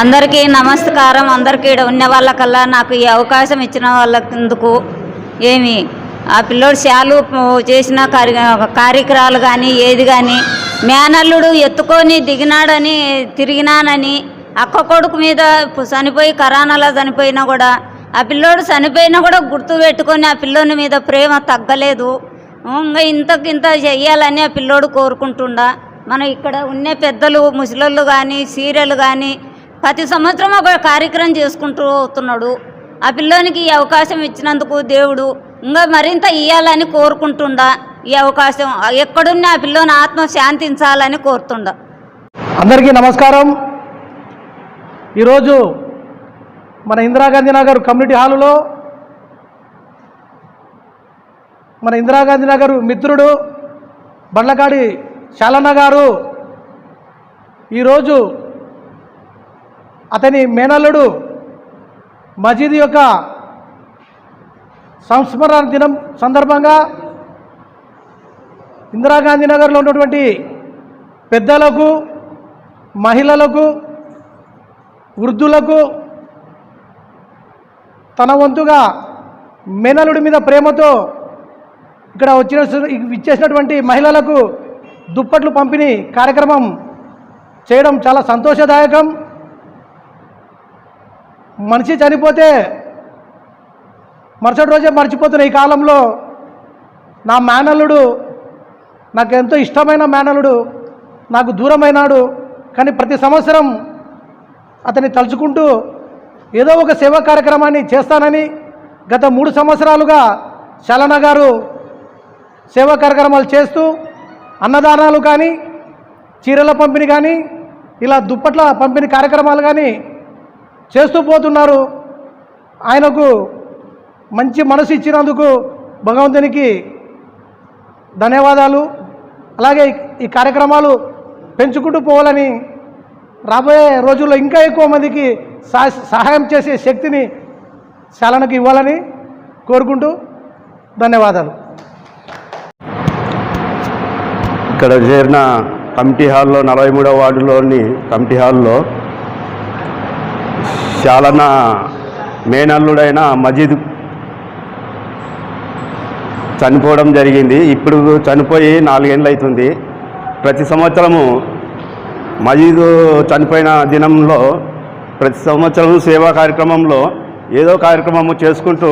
అందరికీ నమస్కారం. అందరికీ ఈడ ఉన్న వాళ్ళకల్లా నాకు ఈ అవకాశం ఇచ్చిన వాళ్ళకు ఏమి? ఆ పిల్లోడు శాలు చేసిన కార్య కార్యక్రమాలు కానీ ఏది కానీ మేనల్లుడు ఎత్తుకొని దిగినాడని తిరిగినానని అక్క కొడుకు మీద చనిపోయి కరోనాలో చనిపోయినా కూడా ఆ పిల్లోడు చనిపోయినా కూడా గుర్తు పెట్టుకొని ఆ పిల్లోని మీద ప్రేమ తగ్గలేదు. ఇంకా ఇంతకు ఇంత చెయ్యాలని ఆ పిల్లోడు కోరుకుంటుండా. మనం ఇక్కడ ఉన్న పెద్దలు ముసలోళ్ళు కానీ సీరియల్ కానీ ప్రతి సంవత్సరం ఒక కార్యక్రమం చేసుకుంటూ అవుతున్నాడు. ఆ పిల్లోనికి ఈ అవకాశం ఇచ్చినందుకు దేవుడు ఇంకా మరింత ఇవ్వాలని కోరుకుంటుండా. ఈ అవకాశం ఎక్కడున్న ఆ పిల్లోని ఆత్మ శాంతించాలని కోరుతుండా. అందరికీ నమస్కారం. ఈరోజు మన ఇందిరాగాంధీ నగర్ కమ్యూనిటీ హాలులో మన ఇందిరాగాంధీ నగర్ మిత్రుడు బండ్లకాడి శాలన్న గారు ఈరోజు అతని మేనల్లుడు మజీద్ యొక్క సంస్మరణ దినం సందర్భంగా ఇందిరాగాంధీ నగర్లో ఉన్నటువంటి పెద్దలకు మహిళలకు వృద్ధులకు తన వంతుగా మేనలుడి మీద ప్రేమతో ఇక్కడ వచ్చిన ఇచ్చేసినటువంటి మహిళలకు దుప్పట్లు పంపిణీ కార్యక్రమం చేయడం చాలా సంతోషదాయకం. మనిషి చనిపోతే మరుసటి రోజే మర్చిపోతున్న ఈ కాలంలో నా మేనల్లుడు నాకు ఎంతో ఇష్టమైన మేనల్లుడు నాకు దూరమైనాడు. కానీ ప్రతి సంవత్సరం అతన్ని తలుచుకుంటూ ఏదో ఒక సేవా కార్యక్రమాన్ని చేస్తానని గత మూడు సంవత్సరాలుగా శలన గారు సేవా కార్యక్రమాలు చేస్తూ అన్నదానాలు కానీ చీరల పంపిణీ కానీ ఇలా దుప్పట్ల పంపిణీ కార్యక్రమాలు కానీ చేస్తూ పోతున్నారు. ఆయనకు మంచి మనసు ఇచ్చినందుకు భగవంతునికి ధన్యవాదాలు. అలాగే ఈ కార్యక్రమాలు పెంచుకుంటూ పోవాలని రాబోయే రోజుల్లో ఇంకా ఎక్కువ మందికి సహాయం చేసే శక్తిని శాలనకు ఇవ్వాలని కోరుకుంటూ ధన్యవాదాలు. ఇక్కడ చేరిన కమిటీ హాల్లో నలభై మూడవ వార్డులోని కమిటీ హాల్లో శాలన మేనల్లుడైన మజీద్ చనిపోవడం జరిగింది. ఇప్పుడు చనిపోయి నాలుగేళ్ళు అవుతుంది ప్రతి సంవత్సరము మజీద్ చనిపోయిన దినంలో ప్రతి సంవత్సరం సేవా కార్యక్రమంలో ఏదో కార్యక్రమము చేసుకుంటూ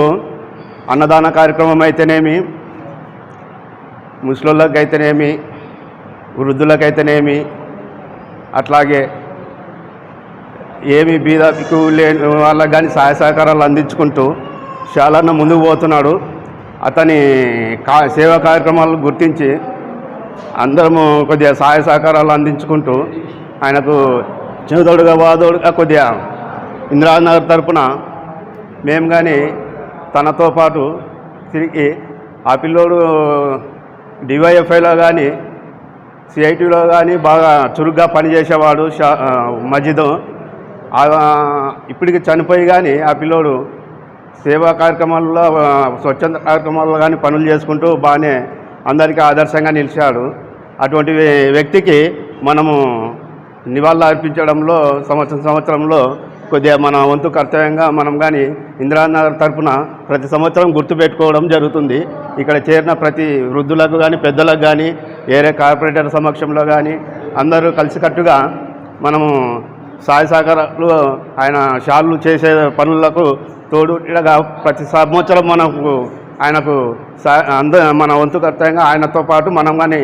అన్నదాన కార్యక్రమం అయితేనేమి ముసలోళ్ళకి అయితేనేమి వృద్ధులకైతేనేమి అట్లాగే ఏమి బీదకు లేని వాళ్ళకి కానీ సహాయ సహకారాలు అందించుకుంటూ చాలా ముందుకు పోతున్నాడు. అతని కా సేవా కార్యక్రమాలు గుర్తించి అందరము కొద్దిగా సహాయ సహకారాలు అందించుకుంటూ ఆయనకు చేదోడుగా వాదోడుగా కొద్దిగా ఇందిరానగర్ తరపున మేము కానీ తనతో పాటు తిరిగి ఆ పిల్లోడు డివైఎఫ్ఐలో కానీ సిఐటిలో కానీ బాగా చురుగ్గా పనిచేసేవాడు షా మస్జిద్ ఇప్పటికి చనిపోయి కానీ ఆ పిల్లోడు సేవా కార్యక్రమాల్లో స్వచ్ఛంద కార్యక్రమాల్లో కానీ పనులు చేసుకుంటూ బాగానే అందరికీ ఆదర్శంగా నిలిచాడు. అటువంటి వ్యక్తికి మనము నివాళులు అర్పించడంలో సంవత్సరం సంవత్సరంలో కొద్దిగా మన వంతు కర్తవ్యంగా మనం కానీ ఇందిరానగర్ తరపున ప్రతి సంవత్సరం గుర్తుపెట్టుకోవడం జరుగుతుంది. ఇక్కడ చేరిన ప్రతి వృద్ధులకు కానీ పెద్దలకు కానీ ఏరే కార్పొరేటర్ సమక్షంలో కానీ అందరూ కలిసికట్టుగా మనము సహాయ సహకారాలు ఆయన షాళ్ళు చేసే పనులకు తోడు ఇలాగా ప్రతి సంవత్సరం మనకు ఆయనకు అంద మన వంతు కర్తవ్యంగా ఆయనతో పాటు మనం కానీ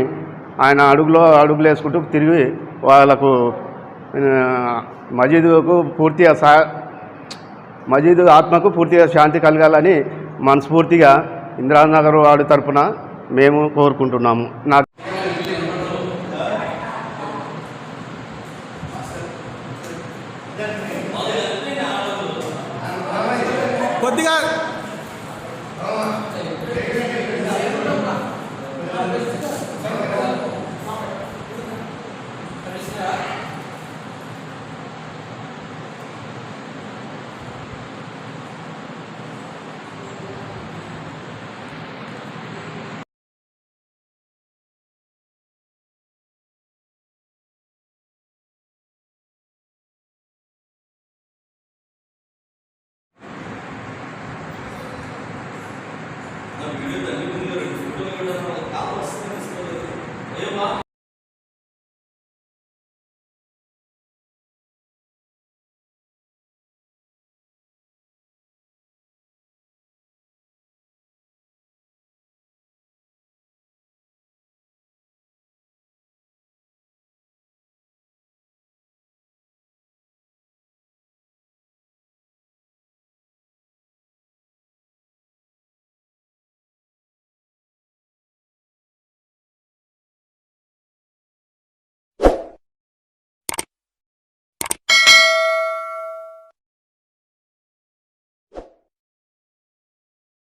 ఆయన అడుగులో అడుగులు వేసుకుంటూ తిరిగి వాళ్ళకు మజీదుకు పూర్తిగా సా మజీదు ఆత్మకు పూర్తిగా శాంతి కలగాలని మనస్ఫూర్తిగా ఇందిరానగర్ వాడి తరపున మేము కోరుకుంటున్నాము. నాకు give them